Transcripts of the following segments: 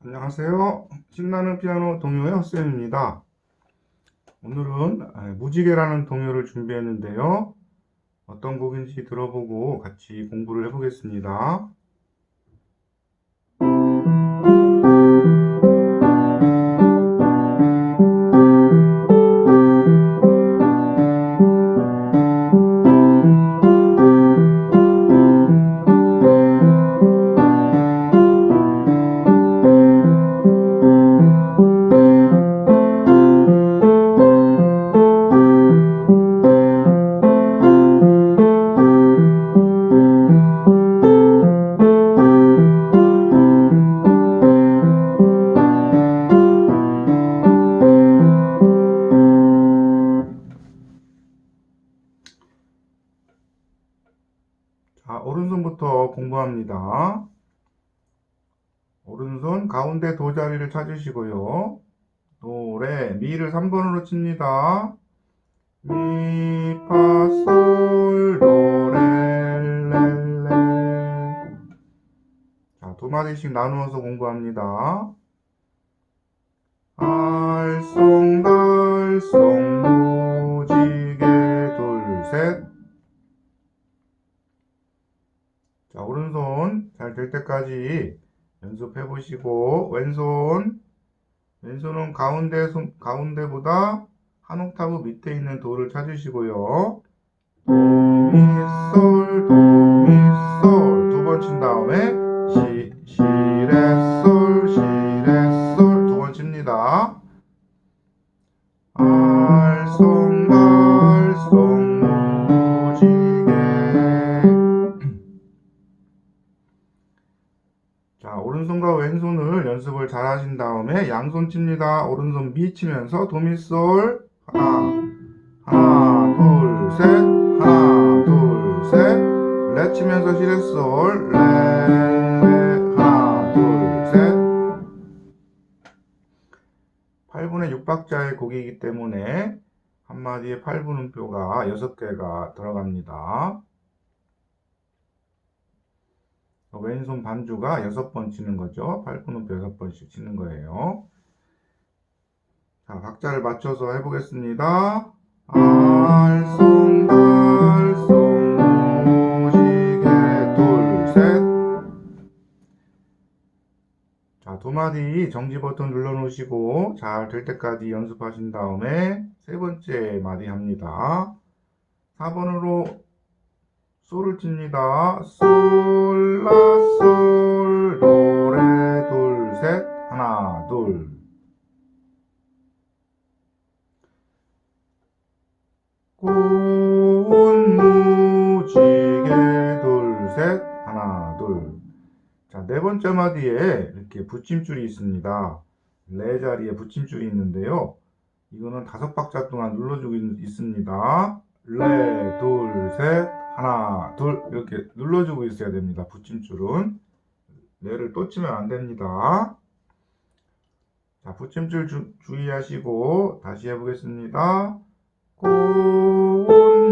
안녕하세요. 신나는 피아노 동요의 헛쌤입니다. 오늘은 아, 무지개라는 동요를 준비했는데요. 어떤 곡인지 들어보고 같이 공부를 해보겠습니다. 오른손부터 공부합니다. 오른손 가운데 도 자리를 찾으시고요. 노래 미를 3번으로 칩니다. 미, 파, 솔, 도, 레, 레, 레. 자, 두 마디씩 나누어서 공부합니다. 알쏭달쏭 무지개 둘, 셋. 자, 오른손 잘 될 때까지 연습해 보시고, 왼손, 왼손은 가운데, 손, 가운데보다 한 옥타브 밑에 있는 도를 찾으시고요. 도, 미, 솔, 도, 미, 솔. 두 번 친 다음에, 시, 시, 레, 솔, 시, 레, 솔. 두 번 칩니다. 알쏭달 오른손과 왼손을 연습을 잘 하신 다음에 양손 칩니다. 오른손 미 치면서 도미솔 하나, 하나, 둘, 셋, 하나, 둘, 셋, 레 치면서 시레솔, 레, 레, 하나, 둘, 셋. 8분의 6박자의 곡이기 때문에 한마디에 8분 음표가 6개가 들어갑니다. 왼손 반주가 6번 치는 거죠. 8분음표 6번씩 치는 거예요. 자, 박자를 맞춰서 해보겠습니다. 알쏭달쏭 무지개 둘, 셋. 자, 두 마디 정지 버튼 눌러 놓으시고 잘 될 때까지 연습하신 다음에 세 번째 마디 합니다. 4번으로 솔을 칩니다. 솔, 라, 솔, 도, 레, 둘, 셋. 하나, 둘. 꽃, 무지개, 둘, 셋. 하나, 둘. 자, 네 번째 마디에 이렇게 붙임줄이 있습니다. 레 자리에 붙임줄이 있는데요. 이거는 다섯 박자 동안 눌러주고 있, 있습니다. 레, 둘, 셋, 하나, 둘, 이렇게 눌러주고 있어야 됩니다. 붙임줄은. 레를 또 치면 안 됩니다. 자, 붙임줄 주, 주의하시고, 다시 해보겠습니다. 꽃,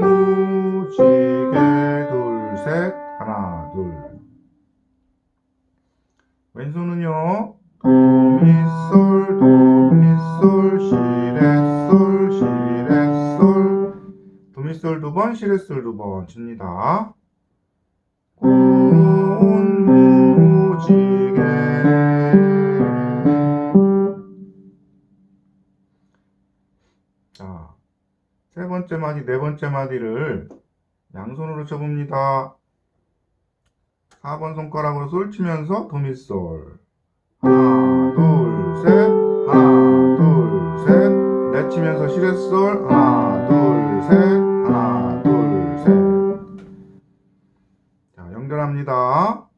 무지개, 둘, 셋, 하나, 둘. 왼손은요, 도미솔, 5번 실수를 두 번 칩니다. 고운무지개. 자, 세 번째 마디, 네 번째 마디를 양손으로 쳐봅니다. 4번 손가락으로 솔 치면서 도미솔. 하나 둘셋. 하나 둘셋. 내치면서 시레솔. 하나 둘셋. 연결합니다.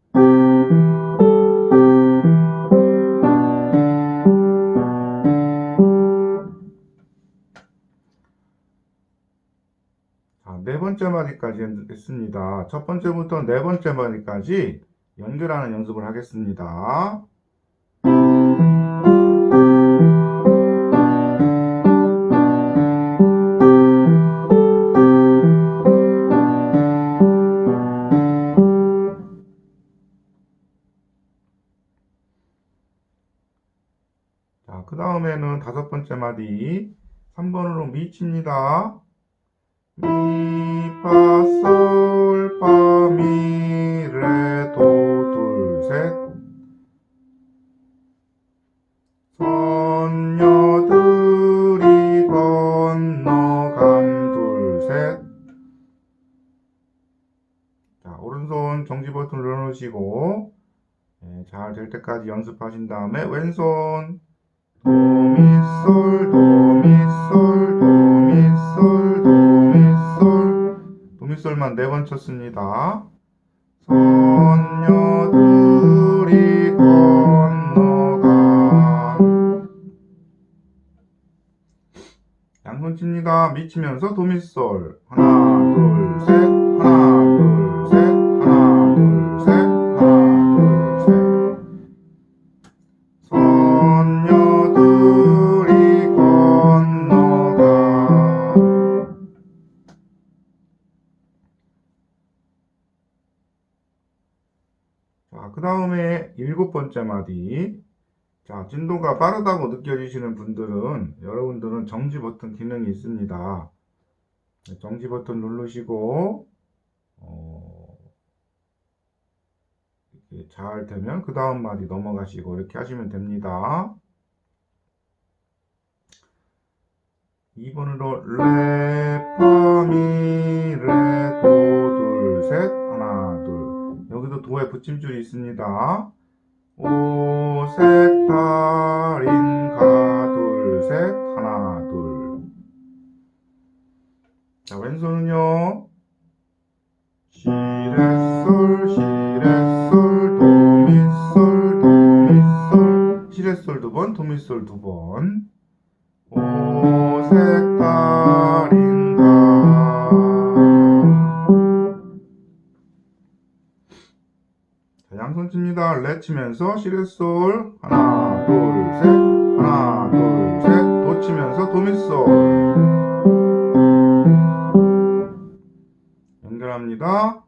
자, 네 번째 마디까지 했습니다. 첫 번째부터 네 번째 마디까지 연결하는 연습을 하겠습니다. 다음에는 다섯 번째 마디 3번으로 미 칩니다. 미, 파, 솔, 파, 미, 레, 도, 둘, 셋. 선녀들이 건너간 둘, 셋. 자, 오른손 정지 버튼 눌러놓으시고, 네, 잘될 때까지 연습하신 다음에 왼손 도미솔 도미솔 도미솔 도미솔 도미솔만 네 번 쳤습니다. 선녀들이 건너간 양손 칩니다. 미치면서 도미솔 하나 둘 셋 번째 마디 자, 진도가 빠르다고 느껴지시는 분들은 여러분들은 정지 버튼 기능이 있습니다. 네, 정지 버튼 누르시고 어, 이렇게 잘 되면 그 다음 마디 넘어가시고 이렇게 하시면 됩니다. 2번으로 레, 파, 미, 레, 도, 둘, 셋, 하나, 둘. 여기도 도에 붙임줄이 있습니다. 오, 색, 달인, 가, 둘, 셋, 하나, 둘. 자, 왼손은요. 시, 레, 솔, 시, 레, 솔, 도, 미, 솔, 도, 미, 솔. 시, 레, 솔 두 번, 도, 미, 솔 두 번. 오, 색, 달 칩니다. 레 치면서 시레솔 하나 둘셋 하나 둘셋도 치면서 도미솔 연결합니다.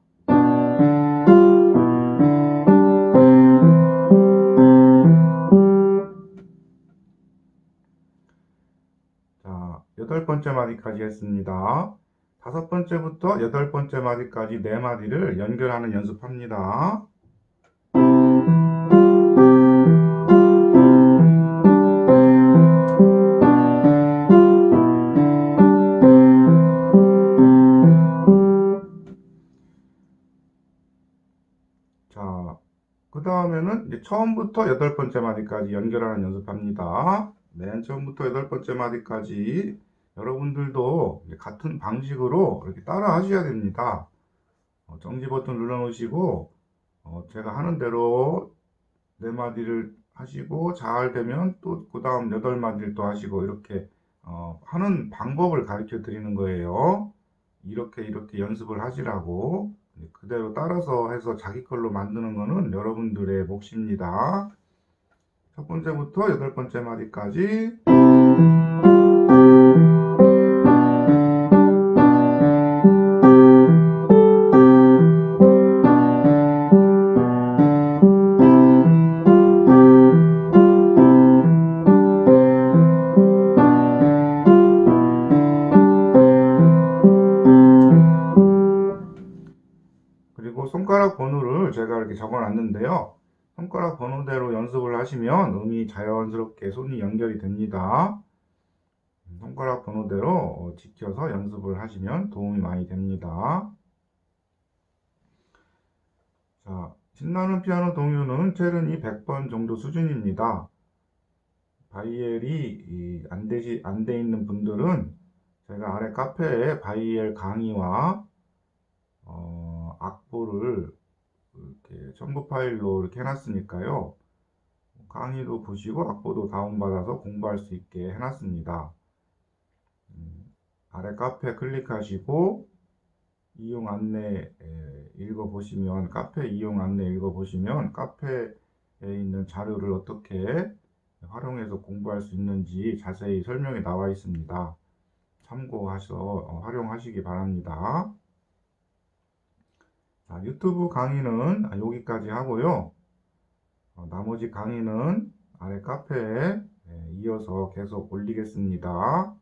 자, 여덟 번째 마디까지 했습니다. 다섯 번째부터 여덟 번째 마디까지 네 마디를 연결하는 연습합니다. 다음에는 이제 처음부터 여덟 번째 마디까지 연결하는 연습합니다. 맨 처음부터 여덟 번째 마디까지 여러분들도 같은 방식으로 이렇게 따라 하셔야 됩니다. 어, 정지 버튼 눌러 놓으시고, 어, 제가 하는 대로 네 마디를 하시고, 잘 되면 또 그 다음 여덟 마디를 또 하시고, 이렇게, 어, 하는 방법을 가르쳐 드리는 거예요. 이렇게 이렇게 연습을 하시라고. 네, 그대로 따라서 해서 자기 걸로 만드는 거는 여러분들의 몫입니다. 첫 번째부터 여덟 번째 마디까지 손가락 번호를 제가 이렇게 적어 놨는데요. 손가락 번호대로 연습을 하시면 음이 자연스럽게 손이 연결이 됩니다. 손가락 번호대로 어, 지켜서 연습을 하시면 도움이 많이 됩니다. 자, 신나는 피아노 동요는 체른이 100번 정도 수준입니다. 바이엘이 안 되시, 안 돼 있는 분들은 제가 아래 카페에 바이엘 강의와 어, 악보를 이렇게 첨부 파일로 이렇게 해놨으니까요. 강의도 보시고 악보도 다운받아서 공부할 수 있게 해놨습니다. 음, 아래 카페 클릭하시고 이용 안내 에, 읽어보시면 카페 이용 안내 읽어보시면 카페에 있는 자료를 어떻게 활용해서 공부할 수 있는지 자세히 설명이 나와 있습니다. 참고하셔서 어, 활용하시기 바랍니다. 자, 유튜브 강의는 여기까지 하고요. 어, 나머지 강의는 아래 카페에 예, 이어서 계속 올리겠습니다.